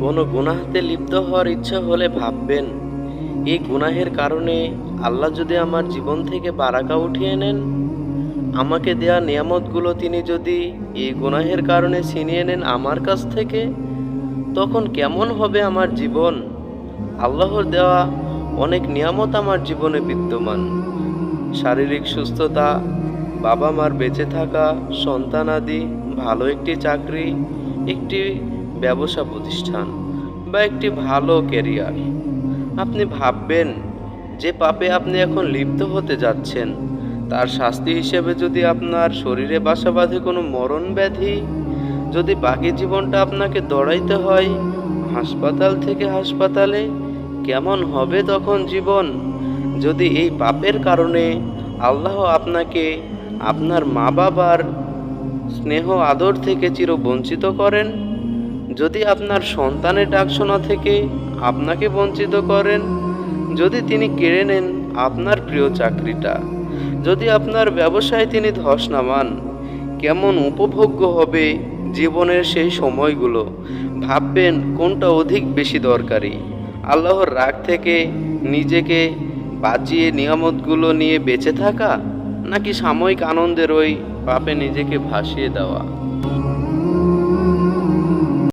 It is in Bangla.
কোনো গুনাহাতে লিপ্ত হওয়ার ইচ্ছা হলে ভাববেন, এই গুনাহের কারণে আল্লাহ যদি আমার জীবন থেকে বারাকা উঠিয়ে নেন, আমাকে দেয়া নিয়ামতগুলো তিনি যদি এই গুনাহের কারণে ছিনিয়ে নেন আমার কাছ থেকে, তখন কেমন হবে আমার জীবন? আল্লাহর দেওয়া অনেক নিয়ামত আমার জীবনে বিদ্যমান। শারীরিক সুস্থতা বাবা মার বেঁচে থাকা সন্তানাদি ভালো একটি চাকরি, একটি ব্যবসা প্রতিষ্ঠান বা একটি ভালো ক্যারিয়ার আপনি ভাববেন যে পাপে আপনি এখন লিপ্ত হতে যাচ্ছেন। তার শাস্তি হিসেবে যদি আপনার শরীরে বাসা বাঁধে কোনো মরণ ব্যাধি, যদি বাকি জীবনটা আপনাকে দৌড়াইতে হয়, হাসপাতাল থেকে হাসপাতালে, কেমন হবে তখন জীবন? যদি এই পাপের কারণে আল্লাহ আপনাকে আপনার মা বাবার স্নেহ, আদর থেকে চির বঞ্চিত করেন যদি আপনার সন্তানের ডাক শোনা থেকে আপনাকে বঞ্চিত করেন, যদি তিনি কেড়ে নেন আপনার প্রিয় চাকরিটা, যদি আপনার ব্যবসায় তিনি ধস নামান, কেমন উপভোগ্য হবে জীবনের সেই সময়গুলো? ভাববেন কোনটা অধিক বেশি দরকারি? আল্লাহর রাগ থেকে নিজেকে বাঁচিয়ে নিয়ামতগুলো নিয়ে বেঁচে থাকা, নাকি সাময়িক আনন্দের ওই পাপে নিজেকে ভাসিয়ে দেওয়া?